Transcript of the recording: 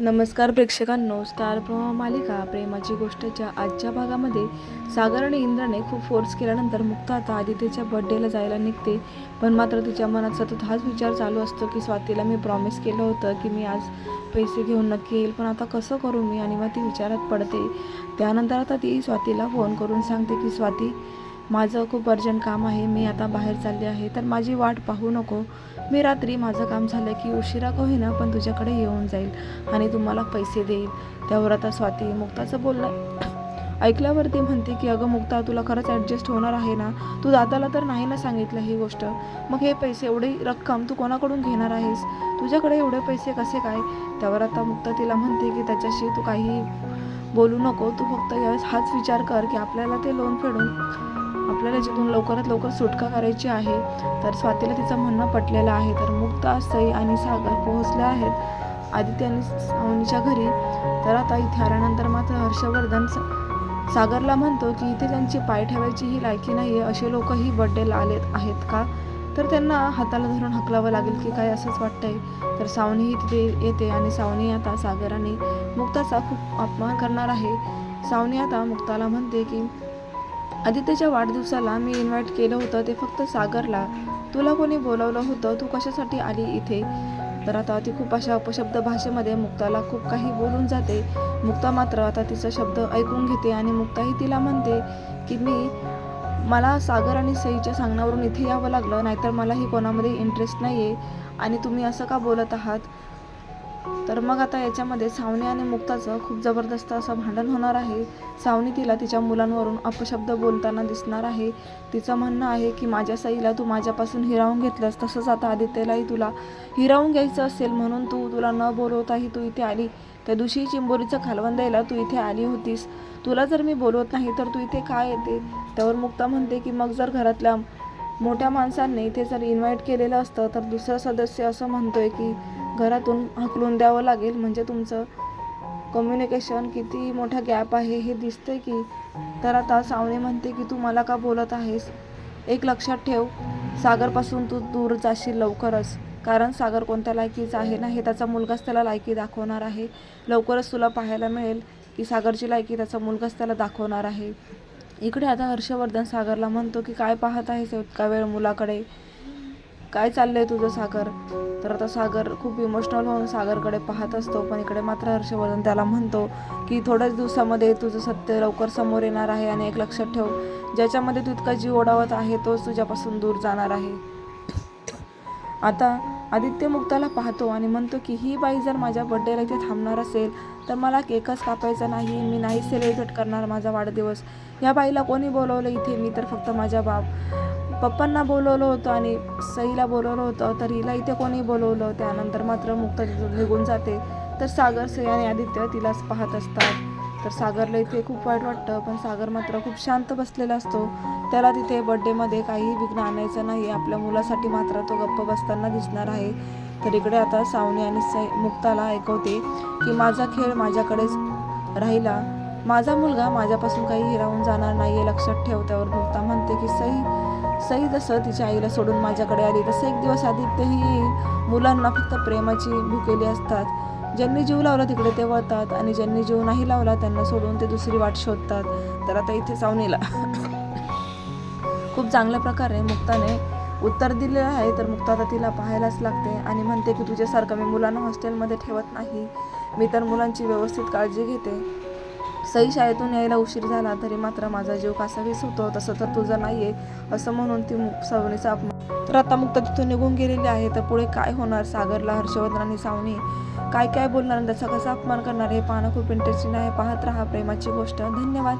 नमस्कार प्रेक्षकांनो स्टार प्रवाह मालिका प्रेमाची गोष्टच्या आजच्या भागामध्ये सागर आणि इंद्राने खूप फोर्स केल्यानंतर मुक्ता आता आदित्यच्या बर्थडेला जायला निघते. पण मात्र तिच्या मनात सतत हाच विचार चालू असतो की स्वातीला मी प्रॉमिस केलं होतं की मी आज पैसे घेऊन नक्की येईल पण आता कसं करू मी? आणि मग ती विचारात पडते. त्यानंतर आता ती स्वातीला फोन करून सांगते की स्वाती माझं खूप अर्जंट काम आहे मी आता बाहेर चालले आहे तर माझी वाट पाहू नको. मी रात्री माझं काम झालं की उशिरा का होईना पण तुझ्याकडे येऊन जाईल आणि तुम्हाला पैसे देईल. त्यावर आता स्वाती मुक्ताचं बोलणं ऐकल्यावरती म्हणते की अगं मुक्ता तुला खरंच ॲडजस्ट होणार आहे ना? तू दादाला तर नाही ना सांगितलं ही गोष्ट. मग हे पैसे एवढी रक्कम तू कोणाकडून घेणार आहेस? तुझ्याकडे एवढे पैसे कसे काय? त्यावर आता मुक्ता तिला म्हणते की त्याच्याशी तू काही बोलू नको. तू फक्त यावेळेस हाच विचार कर की आपल्याला ते लोन फेडून आपल्याला जिथून लवकरात लवकर सुटका करायची आहे तर स्वातीला तिचं म्हणणं पटलेलं आहे. तर मुक्ता सई आणि सागर पोहोचले आहेत. आदित्य आणि सावनीच्या घरी. तर आता इथे आल्यानंतर मात्र हर्षवर्धन सागरला म्हणतो की इथे त्यांची पाय ठेवायची ही लायकी नाही आहे असे लोकही बड्डेला आलेत आहेत का? तर त्यांना हाताला धरून हकलावं लागेल की काय असंच वाटतंय. तर सावनीही तिथे येते आणि सावनी आता सागर आणि मुक्ताचा खूप अपमान करणार आहे. सावनी आता मुक्ताला म्हणते की आदित्यच्या वाढदिवसाला मी इन्व्हाइट केलं होतं ते फक्त सागरला. तुला कोणी बोलवलं होतं? तू कशासाठी आली इथे? तर आता ती खूप अशा अपशब्द भाषेमध्ये मुक्ताला खूप काही बोलून जाते. मुक्ता मात्र आता तिचा शब्द ऐकून घेते आणि मुक्ताही तिला म्हणते की मी मला सागर आणि सईच्या सांगण्यावरून इथे यावं लागलं नाहीतर मलाही कोणामध्ये इंटरेस्ट नाही आहे आणि तुम्ही असं का बोलत आहात? तर मग आता याच्यामध्ये सावनी आणि मुक्ताचं खूप जबरदस्त असं भांडण होणार आहे. सावनी तिला तिच्या मुलांवरून अपशब्द बोलताना दिसणार आहे. तिचं म्हणणं आहे की माझ्या सईला तू माझ्यापासून हिरावून घेतलंस तसंच आता आदित्यलाही तुला हिरावून घ्यायचं असेल म्हणून तू तुला न बोलवताही तू इथे आली. त्या दिवशी चिंबोरीचं खालवण द्यायला तू इथे आली होतीस. तुला जर मी बोलवत नाही तर तू इथे काय येते? त्यावर मुक्ता म्हणते की मग जर घरातल्या मोठ्या माणसांनी इथे जर इन्व्हाइट केलेलं असतं तर दुसरा सदस्य असं म्हणतोय की घरातून हकलून द्यावं लागेल. म्हणजे तुमचं कम्युनिकेशन किती मोठा गॅप आहे हे दिसते की तर आता सावने म्हणते की तू मला का बोलत आहेस? एक लक्षात ठेव सागरपासून तू दूर जाशील लवकरच. कारण सागर कोणत्या लायकीचा आहे ना हे त्याचा मुलगाच त्याला लायकी दाखवणार आहे. लवकरच तुला पाहायला मिळेल की सागरची लायकी त्याचा मुलगाच त्याला दाखवणार आहे. इकडे आता हर्षवर्धन सागरला म्हणतो की काय पाहत आहेस इतका वेळ मुलाकडे? काय चाललंय तुझं सागर? तर आता सागर खूप इमोशनल होऊन सागरकडे पाहत असतो पण इकडे मात्र हर्षवर्धन त्याला म्हणतो की थोड्याच दिवसामध्ये तुझं सत्य लवकर समोर येणार आहे आणि एक लक्षात ठेव ज्याच्यामध्ये तू इतका जीव ओढावत आहे तोच तुझ्यापासून दूर जाणार आहे. आता आदित्य मुक्ताला पाहतो आणि म्हणतो की ही बाई जर माझ्या बड्डेला इथे थांबणार असेल तर मला केकच कापायचा नाही. मी नाही सेलिब्रेट करणार माझा वाढदिवस. या बाईला कोणी बोलवलं इथे? मी तर फक्त माझ्या बाप पप्पांना बोलवलं होतं आणि सईला बोलवलं होतं तर हिला इथे कोणी बोलवलं? त्यानंतर मात्र मुक्ता तिथून निघून जाते. तर सागर सई आणि आदित्य तिलाच पाहत असतात. तर सागरला इथे खूप वाईट वाटतं पण सागर मात्र खूप शांत बसलेला असतो. त्याला तिथे बड्डेमध्ये काही विघ्न आणायचं नाही. आपल्या मुलासाठी मात्र तो गप्प बसताना दिसणार आहे. तर इकडे आता सावनी आणि सई मुक्ताला ऐकवते की माझा खेळ माझ्याकडेच राहिला. माझा मुलगा माझ्यापासून काही हिरावून जाणार नाही आहे लक्षात ठेव त्यावर मुक्ता म्हणते की सई सई जसं तिच्या आईला सोडून माझ्याकडे आली तसं एक दिवस आदित्यही येईल मुलांना फक्त प्रेमाची भुकेली असतात. ज्यांनी जीव लावला तिकडे ते वळतात आणि ज्यांनी जीव नाही लावला त्यांना सोडून ते दुसरी वाट शोधतात. तर आता इथे सावनीला. खूप चांगल्या प्रकारे मुक्ताने उत्तर दिलेलं आहे तर मुक्ता आता तिला पाहायलाच लागते आणि म्हणते की तुझ्यासारखं मी मुलांना हॉस्टेलमध्ये ठेवत नाही. मी तर मुलांची व्यवस्थित काळजी घेते. सई शाळेतून यायला उशीर झाला तरी मात्र माझा जीव कासावीस होतो तसं तर तुझं नाही आहे असं म्हणून ती मुक अपमान तर आता मुक्ता तिथून निघून गेलेली आहे तर पुढे काय होणार? सागरला हर्षवर्धन आणि सावनी काय काय बोलणार? आणि त्याचा कसा अपमान करणार? हे पाहणं खूप इंटरेस्टिंग आहे. पाहत राहा प्रेमाची गोष्ट. धन्यवाद.